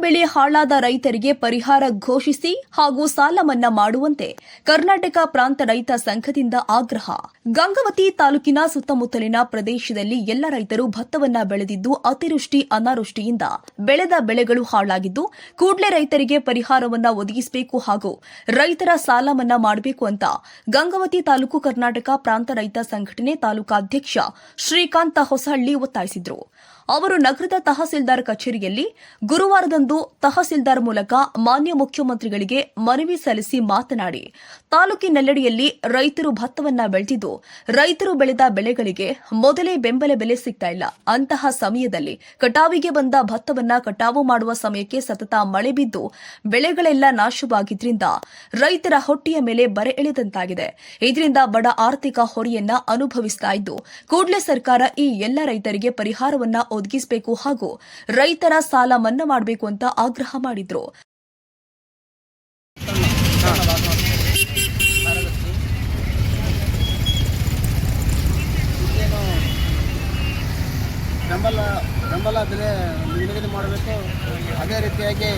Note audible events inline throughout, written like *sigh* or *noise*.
ಬೆಳೆ ಹಾಳಾದ ರೈತರಿಗೆ ಪರಿಹಾರ ಘೋಷಿಸಿ ಹಾಗೂ ಸಾಲ ಮನ್ನಾ ಮಾಡುವಂತೆ ಕರ್ನಾಟಕ ಪ್ರಾಂತ ರೈತ ಸಂಘದಿಂದ ಆಗ್ರಹ. ಗಂಗಾವತಿ ತಾಲೂಕಿನ ಸುತ್ತಮುತ್ತಲಿನ ಪ್ರದೇಶದಲ್ಲಿ ಎಲ್ಲ ರೈತರು ಭತ್ತವನ್ನ ಬೆಳೆದಿದ್ದು ಅತಿವೃಷ್ಟಿ ಅನಾವೃಷ್ಟಿಯಿಂದ ಬೆಳೆದ ಬೆಳೆಗಳು ಹಾಳಾಗಿದ್ದು ಕೂಡಲೇ ರೈತರಿಗೆ ಪರಿಹಾರವನ್ನ ಒದಗಿಸಬೇಕು ಹಾಗೂ ರೈತರ ಸಾಲ ಮನ್ನಾ ಮಾಡಬೇಕು ಅಂತ ಗಂಗಾವತಿ ತಾಲೂಕು ಕರ್ನಾಟಕ ಪ್ರಾಂತ ರೈತ ಸಂಘಟನೆ ತಾಲೂಕಾಧ್ಯಕ್ಷ ಶ್ರೀಕಾಂತ ಹೊಸಹಳ್ಳಿ ಒತ್ತಾಯಿಸಿದರು. ಅವರು ನಗರದ ತಹಸೀಲ್ದಾರ್ ಕಚೇರಿಯಲ್ಲಿ ಗುರುವಾರದಂದು ತಹಸೀಲ್ದಾರ್ ಮೂಲಕ ಮಾನ್ಯ ಮುಖ್ಯಮಂತ್ರಿಗಳಿಗೆ ಮನವಿ ಸಲ್ಲಿಸಿ ಮಾತನಾಡಿ, ತಾಲೂಕಿನೆಲ್ಲೆಡೆಯಲ್ಲಿ ರೈತರು ಭತ್ತವನ್ನ ಬೆಳೆದಿದ್ದು, ರೈತರು ಬೆಳೆದ ಬೆಳೆಗಳಿಗೆ ಮೊದಲೇ ಬೆಂಬಲ ಬೆಲೆ ಸಿಗ್ತಾ ಇಲ್ಲ. ಅಂತಹ ಸಮಯದಲ್ಲಿ ಕಟಾವಿಗೆ ಬಂದ ಭತ್ತವನ್ನ ಕಟಾವು ಮಾಡುವ ಸಮಯಕ್ಕೆ ಸತತ ಮಳೆ ಬಿದ್ದು, ಬೆಳೆಗಳೆಲ್ಲ ನಾಶವಾಗಿದ್ರಿಂದ ರೈತರ ಹೊಟ್ಟೆಯ ಮೇಲೆ ಬರೆ ಎಳೆದಂತಾಗಿದೆ. ಇದರಿಂದ ಬಡ ಆರ್ಥಿಕ ಹೊರೆಯನ್ನ ಅನುಭವಿಸ್ತಾ ಇದ್ದು, ಕೂಡಲೇ ಸರ್ಕಾರ ಈ ಎಲ್ಲ ರೈತರಿಗೆ ಪರಿಹಾರವನ್ನ ಒದಗಿಸಬೇಕು ಹಾಗೂ ರೈತರ ಸಾಲ ಮನ್ನಾ ಮಾಡಬೇಕು ಅಂತ ಆಗ್ರಹ ಮಾಡಿದ್ರು. ಬೆಂಬಲ ಬೆಂಬಲ ಬೆಲೆ ನಿಗದಿ ಮಾಡಬೇಕು. ಅದೇ ರೀತಿಯಾಗಿ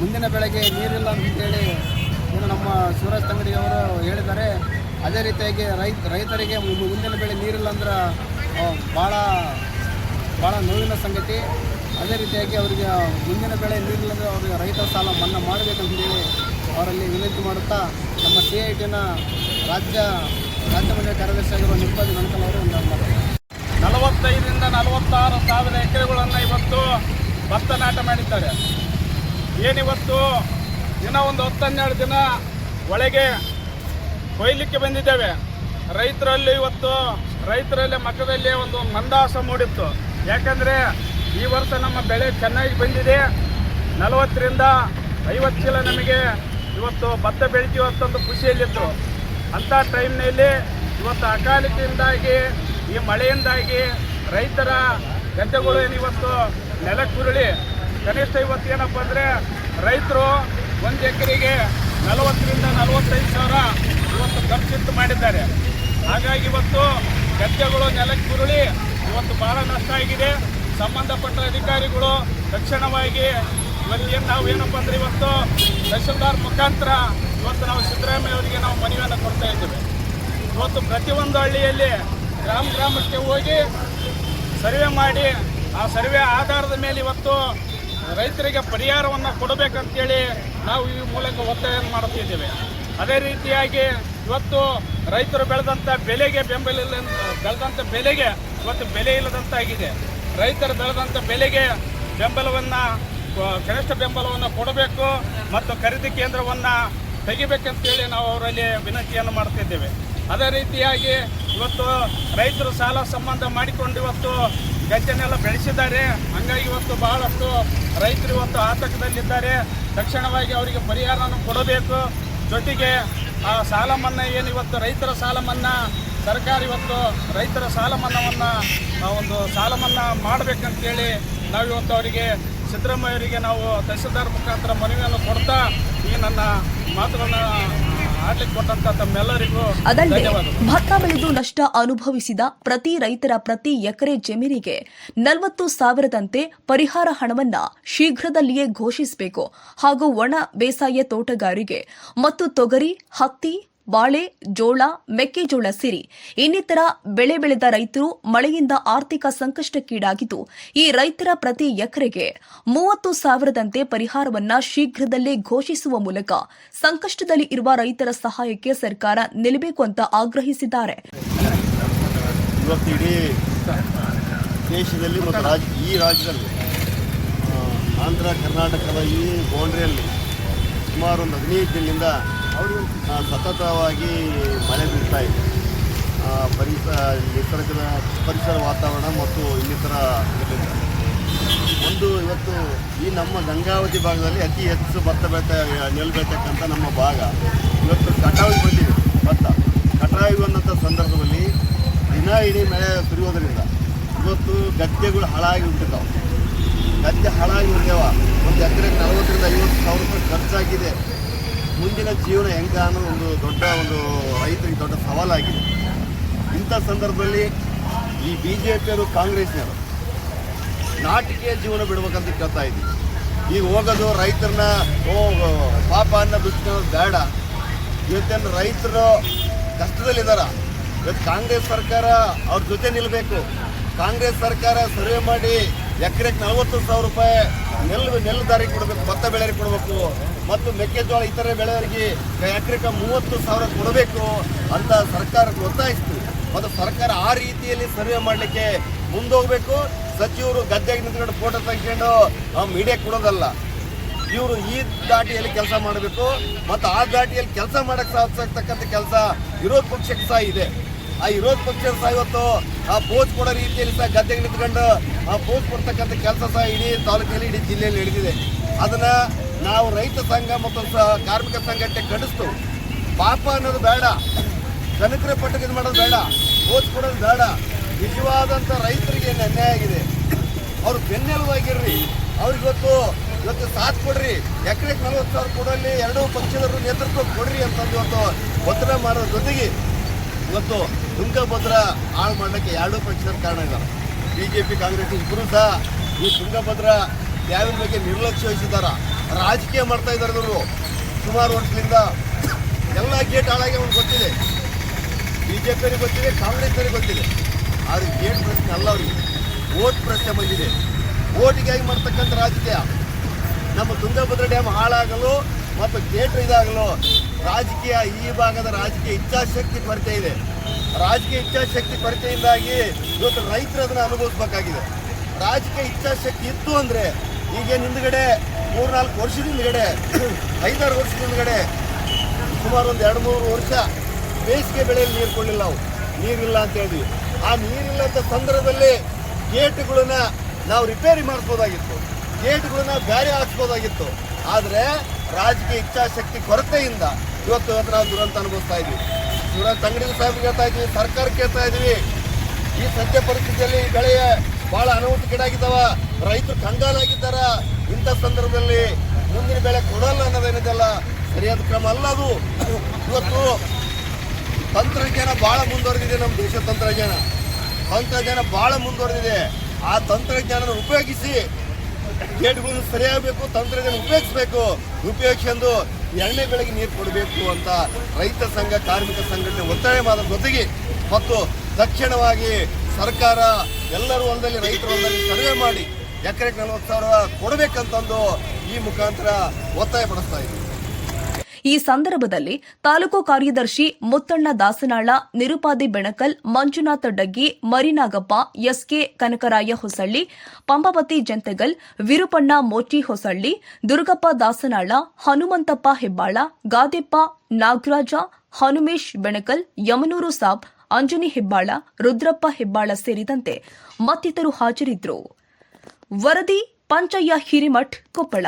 ಮುಂದಿನ ಬೆಳೆಗೆ ನೀರಿಲ್ಲ ಅಂತೇಳಿ ಏನು ನಮ್ಮ ಶಿವರಾಜ್ ತಂಗಡಿಯವರು ಹೇಳಿದ್ದಾರೆ. ಅದೇ ರೀತಿಯಾಗಿ ರೈತ, ರೈತರಿಗೆ ಮುಂದಿನ ಬೆಳೆ ನೀರಿಲ್ಲ ಅಂದ್ರೆ ಭಾಳ ಭಾಳ ನೋವಿನ ಸಂಗತಿ. ಅದೇ ರೀತಿಯಾಗಿ ಅವರಿಗೆ ಮುಂದಿನ ಬೆಳೆ ನೀರಿಲ್ಲ ಅಂದರೆ ಅವರಿಗೆ ರೈತರ ಸಾಲ ಮನ್ನಾ ಮಾಡಬೇಕಂತೇಳಿ ಅವರಲ್ಲಿ ವಿನಂತಿ ಮಾಡುತ್ತಾ, ನಮ್ಮ ಸಿ ಐ ಟಿನ ರಾಜ್ಯ ರಾಜ್ಯ ಮಂಡಳಿ ಕಾರ್ಯದರ್ಶಿಯಾಗಿರುವ ನಿರ್ಮದಿ ನಂತರ ಅವರು ನಲವತ್ತೈದರಿಂದ ನಲವತ್ತಾರು ಸಾವಿರ ಎಕರೆಗಳನ್ನು ಇವತ್ತು ಭತ್ತ ನಾಟ ಮಾಡಿದ್ದಾರೆ. ಏನಿವತ್ತು? ದಿನ ಒಂದು ಹತ್ತು ಹನ್ನೆರಡು ದಿನ ಒಳಗೆ ಕೊಯ್ಲಿಕ್ಕೆ ಬಂದಿದ್ದೇವೆ. ರೈತರಲ್ಲಿ ಇವತ್ತು ರೈತರಲ್ಲಿ ಮಕ್ಕದಲ್ಲಿ ಒಂದು ಮಂದಾಸ ಮೂಡಿತ್ತು. ಯಾಕಂದರೆ ಈ ವರ್ಷ ನಮ್ಮ ಬೆಳೆ ಚೆನ್ನಾಗಿ ಬಂದಿದೆ. ನಲವತ್ತರಿಂದ ಐವತ್ತು ಚೀಲ ನಮಗೆ ಇವತ್ತು ಭತ್ತ ಬೆಳಿತೀವಿ ಅಂತಂದು ಖುಷಿಯಲ್ಲಿತ್ತು. ಅಂಥ ಟೈಮ್ನಲ್ಲಿ ಇವತ್ತು ಅಕಾಲಿಕೆಯಿಂದಾಗಿ, ಈ ಮಳೆಯಿಂದಾಗಿ ರೈತರ ಗದ್ದೆಗಳು ಏನು ಇವತ್ತು ನೆಲಕ್ಕುರುಳಿ. ಕನಿಷ್ಠ ಇವತ್ತು ಏನಪ್ಪ ಅಂದರೆ ರೈತರು ಒಂದು ಎಕರೆಗೆ ನಲವತ್ತರಿಂದ ನಲವತ್ತೈದು ಸಾವಿರ ಇವತ್ತು ಖರ್ಚಿತ್ತು ಮಾಡಿದ್ದಾರೆ. ಹಾಗಾಗಿ ಇವತ್ತು ಗದ್ದೆಗಳು ನೆಲಕ್ಕುರುಳಿ ಇವತ್ತು ಭಾಳ ನಷ್ಟ ಆಗಿದೆ. ಸಂಬಂಧಪಟ್ಟ ಅಧಿಕಾರಿಗಳು ತಕ್ಷಣವಾಗಿ ಇವತ್ತೇನು ನಾವು ಏನಪ್ಪ ಅಂದ್ರೆ ಇವತ್ತು ತಹಶೀಲ್ದಾರ್ ಮುಖಾಂತರ ಇವತ್ತು ನಾವು ಸಿದ್ದರಾಮಯ್ಯ ಅವರಿಗೆ ನಾವು ಮನವಿಯನ್ನು ಕೊಡ್ತಾ ಇದ್ದೇವೆ. ಇವತ್ತು ಪ್ರತಿಯೊಂದು ಹಳ್ಳಿಯಲ್ಲಿ ಗ್ರಾಮ ಗ್ರಾಮಕ್ಕೆ ಹೋಗಿ ಸರ್ವೆ ಮಾಡಿ, ಆ ಸರ್ವೆ ಆಧಾರದ ಮೇಲೆ ಇವತ್ತು ರೈತರಿಗೆ ಪರಿಹಾರವನ್ನು ಕೊಡಬೇಕಂತೇಳಿ ನಾವು ಈ ಮೂಲಕ ಒತ್ತಾಯವನ್ನು ಮಾಡುತ್ತಿದ್ದೇವೆ ಅದೇ ರೀತಿಯಾಗಿ ಇವತ್ತು ರೈತರು ಬೆಳೆದಂಥ ಬೆಲೆಗೆ ಬೆಂಬಲ ಇಲ್ಲ ಬೆಳೆದಂಥ ಬೆಲೆಗೆ ಇವತ್ತು ಬೆಲೆ ಇಲ್ಲದಂತಾಗಿದೆ ರೈತರು ಬೆಳೆದಂಥ ಬೆಲೆಗೆ ಬೆಂಬಲವನ್ನು ಕನಿಷ್ಠ ಬೆಂಬಲವನ್ನು ಕೊಡಬೇಕು ಮತ್ತು ಖರೀದಿ ಕೇಂದ್ರವನ್ನು ತೆಗಿಬೇಕಂತೇಳಿ ನಾವು ಅವರಲ್ಲಿ ವಿನಂತಿಯನ್ನು ಮಾಡ್ತಿದ್ದೇವೆ. ಅದೇ ರೀತಿಯಾಗಿ ಇವತ್ತು ರೈತರು ಸಾಲ ಸಂಬಂಧ ಮಾಡಿಕೊಂಡು ಇವತ್ತು ಗದ್ದೆನೆಲ್ಲ ಬೆಳೆಸಿದ್ದಾರೆ. ಹಂಗಾಗಿ ಇವತ್ತು ಬಹಳಷ್ಟು ರೈತರು ಇವತ್ತು ಆತಂಕದಲ್ಲಿದ್ದಾರೆ. ತಕ್ಷಣವಾಗಿ ಅವರಿಗೆ ಪರಿಹಾರವನ್ನು ಕೊಡಬೇಕು. ಜೊತೆಗೆ ಆ ಸಾಲ ಮನ್ನಾ ಏನು ಇವತ್ತು ರೈತರ ಸಾಲ ಮನ್ನಾ? ಸರ್ಕಾರ ಇವತ್ತು ರೈತರ ಸಾಲ ಮನ್ನಾವನ್ನು ಒಂದು ಸಾಲ ಮನ್ನಾ ಮಾಡಬೇಕಂತೇಳಿ ನಾವು ಇವತ್ತು ಅವರಿಗೆ ಸಿದ್ದರಾಮಯ್ಯ ನಾವು ತಹಸೀಲ್ದಾರ್ ಮುಖಾಂತರ ಮನವಿಯನ್ನು ಕೊಡ್ತಾ ಈ ನನ್ನ ಮಾತುಗಳನ್ನು ಅದಲ್ಲದೆ ಭತ್ತ ಬೆಳೆದು ನಷ್ಟ ಅನುಭವಿಸಿದ ಪ್ರತಿ ರೈತರ ಪ್ರತಿ ಎಕರೆ ಜಮೀನಿಗೆ ನಲವತ್ತು ಸಾವಿರದಂತೆ ಪರಿಹಾರ ಹಣವನ್ನ ಶೀಘ್ರದಲ್ಲಿಯೇ ಘೋಷಿಸಬೇಕು ಹಾಗೂ ಒಣ ಬೇಸಾಯ ತೋಟಗಾರಿಕೆ ಮತ್ತು ತೊಗರಿ ಹತ್ತಿ ಬಾಳೆ, ಜೋಳ, ಮೆಕ್ಕೆಜೋಳ ಸಿರಿ ಇನ್ನಿತರ ಬೆಳೆ ಬೆಳೆದ ರೈತರು ಮಳೆಯಿಂದ ಆರ್ಥಿಕ ಸಂಕಷ್ಟಕ್ಕೀಡಾಗಿದ್ದು, ಈ ರೈತರ ಪ್ರತಿ ಎಕರೆಗೆ ಮೂವತ್ತು ಸಾವಿರದಂತೆ ಪರಿಹಾರವನ್ನ ಶೀಘ್ರದಲ್ಲೇ ಘೋಷಿಸುವ ಮೂಲಕ ಸಂಕಷ್ಟದಲ್ಲಿ ಇರುವ ರೈತರ ಸಹಾಯಕ್ಕೆ ಸರ್ಕಾರ ನಿಲ್ಲಬೇಕು ಅಂತ ಆಗ್ರಹಿಸಿದ್ದಾರೆ. ದೇಶದಲ್ಲಿ ಮತ್ತು ರಾಜ್ಯ, ಈ ರಾಜ್ಯದಲ್ಲಿ ಆಂಧ್ರ, ಕರ್ನಾಟಕದ ಈ ಬೌಂಡ್ರಿಯಲ್ಲಿ ಸುಮಾರು ಒಂದು ಹದಿನೈದು ದಿನದಿಂದ ಸತತವಾಗಿ ಮಳೆ ಬೀಳ್ತಾ ಇದೆ. ಪರಿಸರ ನಿಸರ್ಗದ ಪರಿಸರ ವಾತಾವರಣ ಮತ್ತು ಇನ್ನಿತರ ಒಂದು ಇವತ್ತು ಈ ನಮ್ಮ ಗಂಗಾವತಿ ಭಾಗದಲ್ಲಿ ಅತಿ ಹೆಚ್ಚು ಭತ್ತ ಬೆಳೆತ ನೆಲ್ ನಮ್ಮ ಭಾಗ. ಇವತ್ತು ಕಟಾವಿಗೆ ಬಂದಿದೆ, ಭತ್ತ. ಕಟಾವಿಗೆ ಬಂದಂಥ ಸಂದರ್ಭದಲ್ಲಿ ದಿನ ಇಡೀ ಮಳೆ ಸುರಿಯೋದ್ರಿಂದ ಇವತ್ತು ಗದ್ದೆಗಳು ಹಾಳಾಗಿ ಉಂಟಿದ್ದಾವೆ ಗದ್ದೆ ಹಾಳಾಗಿ ಒಂದು ಎಕರೆಗೆ ನಲವತ್ತರಿಂದ ಐವತ್ತು ಸಾವಿರ ರೂಪಾಯಿ ಖರ್ಚಾಗಿದೆ. ಮುಂದಿನ ಜೀವನ ಹೆಂಗ ಅನ್ನೋ ಒಂದು ದೊಡ್ಡ ಒಂದು ರೈತರಿಗೆ ದೊಡ್ಡ ಸವಾಲಾಗಿದೆ. ಇಂಥ ಸಂದರ್ಭದಲ್ಲಿ ಈ ಬಿ ಜೆ ಪಿಯವರು ಕಾಂಗ್ರೆಸ್ನವರು ನಾಟಕೀಯ ಜೀವನ ಬಿಡ್ಬೇಕಂತ ಕೇಳ್ತಾ ಇದ್ದೀವಿ. ಈಗ ಹೋಗೋದು ರೈತರನ್ನ, ಓ ಪಾಪ ಅನ್ನೋ ಬಿಟ್ಟು ಬೇಡ. ಇವತ್ತೇನು ರೈತರು ಕಷ್ಟದಲ್ಲಿದ್ದಾರ ಇವತ್ತು ಕಾಂಗ್ರೆಸ್ ಸರ್ಕಾರ ಅವ್ರ ಜೊತೆ ನಿಲ್ಲಬೇಕು ಕಾಂಗ್ರೆಸ್ ಸರ್ಕಾರ ಸರ್ವೆ ಮಾಡಿ ಎಕರೆಗೆ ನಲವತ್ತು ಸಾವಿರ ರೂಪಾಯಿ ನೆಲ್ಲು ನೆಲ್ಲು ದಾರಿಗೆ ಕೊಡಬೇಕು, ಭತ್ತ ಬೆಳೆಯರಿಗೆ ಕೊಡಬೇಕು. ಮತ್ತು ಮೆಕ್ಕೆಜೋಳ ಇತರೆ ಬೆಳೆಯವರಿಗೆ ಎಕರೆಗೆ ಮೂವತ್ತು ಸಾವಿರ ಕೊಡಬೇಕು ಅಂತ ಸರ್ಕಾರಕ್ಕೆ ಒತ್ತಾಯಿಸ್ತೀವಿ ಮತ್ತು ಸರ್ಕಾರ ಆ ರೀತಿಯಲ್ಲಿ ಸರ್ವೆ ಮಾಡಲಿಕ್ಕೆ ಮುಂದೋಗಬೇಕು. ಸಚಿವರು ಗದ್ದೆಗೆ ನಿಂತ್ಕೊಂಡು ಫೋಟೋ ತೆಗೆಕೊಂಡು ಮೀಡಿಯಾಕ್ಕೆ ಕೊಡೋದಲ್ಲ. ಇವರು ಈ ದಾಟಿಯಲ್ಲಿ ಕೆಲಸ ಮಾಡಬೇಕು. ಮತ್ತು ಆ ದಾಟಿಯಲ್ಲಿ ಕೆಲಸ ಮಾಡೋಕ್ಕೆ ಸಾಧಿಸತಕ್ಕಂಥ ಕೆಲಸ ವಿರೋಧ ಪಕ್ಷಕ್ಕೆ ಸಹ ಇದೆ. ಆ ವಿರೋಧ ಪಕ್ಷ ಸಹ ಇವತ್ತು ಆ ಪೋಸ್ಟ್ ಕೊಡೋ ರೀತಿಯಲ್ಲಿ ಸಹ ಗದ್ದೆಗೆ ನಿಂತ್ಕೊಂಡು, ಆ ಪೋಸ್ಟ್ ಕೊಡ್ತಕ್ಕಂಥ ಕೆಲಸ ಸಹ ಇಡೀ ತಾಲೂಕಿನಲ್ಲಿ, ಇಡೀ ಜಿಲ್ಲೆಯಲ್ಲಿ ಹಿಡಿದಿದೆ ಅದನ್ನ ನಾವು ರೈತ ಸಂಘ ಮತ್ತು ಕಾರ್ಮಿಕ ಸಂಘಟನೆ ಕಡಿಸ್ತು. ಪಾಪ ಅನ್ನೋದು ಬೇಡ. ಕನಕರ ಇದು ಮಾಡೋದು ಬೇಡ. ಓದ್ ಕೊಡೋದು ಬೇಡ. ನಿಜವಾದಂಥ ರೈತರಿಗೆ ಅನ್ಯಾಯ ಆಗಿದೆ. ಅವ್ರು ಬೆನ್ನೆಲುವಾಗಿರ್ರಿ ಅವ್ರಿಗೆ ಇವತ್ತು ಸಾಥ್ ಕೊಡ್ರಿ. ಎಕರೆಗೆ ನಲವತ್ತು ಸಾವಿರ ಕೊಡಲ್ಲಿ ಎರಡೂ ಪಕ್ಷದವರು ನೇತೃತ್ವ ಕೊಡ್ರಿ ಅಂತಂದು ಇವತ್ತು ಒತ್ತಡ ಮಾಡೋ ಜೊತೆಗೆ ಇವತ್ತು ತುಂಗಭದ್ರ ಹಾಳು ಮಾಡಲಿಕ್ಕೆ ಎರಡೂ ಪಕ್ಷದ ಕಾರಣ ಇದ್ದಾರೆ ಬಿ ಜೆ ಪಿ ಕಾಂಗ್ರೆಸ್ ಇಬ್ಬರು ಸಹ ಈ ತುಂಗಭದ್ರ ಡ್ಯಾಮಿನ ಬಗ್ಗೆ ನಿರ್ಲಕ್ಷ್ಯ ವಹಿಸಿದಾರ ರಾಜಕೀಯ ಮಾಡ್ತಾ ಇದ್ದಾರೆ ಅವರು ಸುಮಾರು ವರ್ಷದಿಂದ ಎಲ್ಲ ಗೇಟ್ ಹಾಳಾಗಿ ಅವ್ರಿಗೆ ಗೊತ್ತಿದೆ. ಬಿ ಜೆ ಪಿಯವರಿಗೆ ಗೊತ್ತಿದೆ, ಕಾಂಗ್ರೆಸ್ನವರಿಗೆ ಗೊತ್ತಿದೆ. ಆದರೆ ಗೇಟ್ ಪ್ರಶ್ನೆ ಅಲ್ಲ ಅವರಿಗೆ. ಓಟ್ ಪ್ರಶ್ನೆ ಬಂದಿದೆ. ಓಟಿಗಾಗಿ ಮಾಡ್ತಕ್ಕಂಥ ರಾಜಕೀಯ. ನಮ್ಮ ತುಂಗಭದ್ರಾ ಡ್ಯಾಮ್ ಹಾಳಾಗಲು ಮತ್ತು ಗೇಟ್ ಇದಾಗಲು ರಾಜಕೀಯ ಈ ಭಾಗದ ರಾಜಕೀಯ ಇಚ್ಛಾಶಕ್ತಿ ಕೊರತೆ ಇದೆ. ರಾಜಕೀಯ ಇಚ್ಛಾಶಕ್ತಿ ಕೊರತೆಯಿಂದಾಗಿ ಇವತ್ತು ರೈತರು ಅದನ್ನು ಅನುಭವಿಸ್ಬೇಕಾಗಿದೆ. ರಾಜಕೀಯ ಇಚ್ಛಾಶಕ್ತಿ ಇತ್ತು ಅಂದರೆ ಈಗೇನು ಹಿಂದ್ಗಡೆ ಮೂರ್ನಾಲ್ಕು ವರ್ಷದ ಹಿಂದ್ಗಡೆ, *coughs* ಐದಾರು ವರ್ಷದ ಹಿಂದ್ಗಡೆ, ಸುಮಾರು ಒಂದು ಎರಡು ಮೂರು ವರ್ಷ ಬೇಸಿಗೆ ಬೆಳೆಯಲ್ಲಿ ನೀರು ಕೊಡಲಿಲ್ಲ ನಾವು. ನೀರಿಲ್ಲ ಅಂತ ಹೇಳಿದ್ವಿ ಆ ನೀರಿಲ್ಲ ಅಂತ ಸಂದರ್ಭದಲ್ಲಿ ಗೇಟ್ಗಳನ್ನ ನಾವು ರಿಪೇರಿ ಮಾಡಿಸ್ಬೋದಾಗಿತ್ತು. ಗೇಟ್ಗಳನ್ನ ಬ್ಯಾರೆ ಹಾಕ್ಸ್ಬೋದಾಗಿತ್ತು. ಆದರೆ ರಾಜಕೀಯ ಇಚ್ಛಾಶಕ್ತಿ ಕೊರತೆಯಿಂದ ಇವತ್ತು ಇವತ್ತು ನಾವು ದುರಂತ ಅನುಭವಿಸ್ತಾ ಇದ್ವಿ. ದುರಂತ ಅಂಗಡಿ ಸಾಹೇಬ್ ಕೇಳ್ತಾ ಇದ್ವಿ, ಸರ್ಕಾರಕ್ಕೆ ಕೇಳ್ತಾ ಇದ್ವಿ. ಈ ಸದ್ಯ ಪರಿಸ್ಥಿತಿಯಲ್ಲಿ ಬೆಳೆಯ ಬಹಳ ಅನಾಹುತಕ್ಕೀಡಾಗಿದ್ದಾವ ರೈತರು ಕಂಗಾಲಾಗಿದ್ದಾರ, ಇಂಥ ಸಂದರ್ಭದಲ್ಲಿ ಮುಂದಿನ ಬೆಳೆ ಕೊಡಲ್ಲ ಅನ್ನೋದೇನಿದೆಲ್ಲ ಸರಿಯಾದ ಕ್ರಮ ಅಲ್ಲ ಅದು. ಇವತ್ತು ತಂತ್ರಜ್ಞಾನ ಬಹಳ ಮುಂದುವರೆದಿದೆ ನಮ್ಮ ದೇಶ ತಂತ್ರಜ್ಞಾನ. ತಂತ್ರಜ್ಞಾನ ಬಹಳ ಮುಂದುವರೆದಿದೆ. ಆ ತಂತ್ರಜ್ಞಾನ ಉಪಯೋಗಿಸಿ ಗೇಟ್ಗಳನ್ನು ಸರಿಯಾಗಬೇಕು, ತಂತ್ರಜ್ಞಾನ ಉಪಯೋಗಿಸ್ಬೇಕು. ಉಪಯೋಗಿಸ್ಕೊಂಡು ಎಣ್ಣೆ ಬೆಳೆಗೆ ನೀರು ಕೊಡಬೇಕು ಅಂತ ರೈತ ಸಂಘ, ಕಾರ್ಮಿಕ ಸಂಘಟನೆ ಒತ್ತಾಯ ಮಾಡಿದ ಜೊತೆಗೆ ಮತ್ತು ತಕ್ಷಣವಾಗಿ ಸರ್ಕಾರ ಎಲ್ಲರೂ ಹೊಲದಲ್ಲಿ ರೈತರ ಹೊಲದಲ್ಲಿ ಸರ್ವೆ ಮಾಡಿ ಎಕರೆಗೆ ನಲವತ್ತು ಸಾವಿರ ಕೊಡಬೇಕಂತಂದು ಈ ಮುಖಾಂತರ ಒತ್ತಾಯ ಪಡಿಸ್ತಾ ಇದ್ದೀವಿ ಈ ಸಂದರ್ಭದಲ್ಲಿ ತಾಲೂಕು ಕಾರ್ಯದರ್ಶಿ ಮುತ್ತಣ್ಣ ದಾಸನಾಳ, ನಿರುಪಾದಿ ಬೆಣಕಲ್, ಮಂಜುನಾಥ ಡಗ್ಗಿ, ಮರಿನಾಗಪ್ಪ, ಎಸ್ಕೆ ಕನಕರಾಯ ಹೊಸಳ್ಳಿ ಪಂಪಪತಿ ಜಂತೆಗಲ್, ವಿರುಪಣ್ಣ ಮೋಟಿ ಹೊಸಳ್ಳಿ, ದುರ್ಗಪ್ಪ ದಾಸನಾಳ, ಹನುಮಂತಪ್ಪ ಹೆಬ್ಬಾಳ, ಗಾದೆಪ್ಪ ನಾಗರಾಜ, ಹನುಮೇಶ್ ಬೆಣಕಲ್, ಯಮನೂರು ಸಾಬ್, ಅಂಜನಿ ಹೆಬ್ಬಾಳ, ರುದ್ರಪ್ಪ ಹೆಬ್ಬಾಳ ಸೇರಿದಂತೆ ಮತ್ತಿತರು ಹಾಜರಿದ್ದರು. ವರದಿ ಪಂಚಯ್ಯ ಹಿರಿಮಠ್ ಕೊಪ್ಪಳ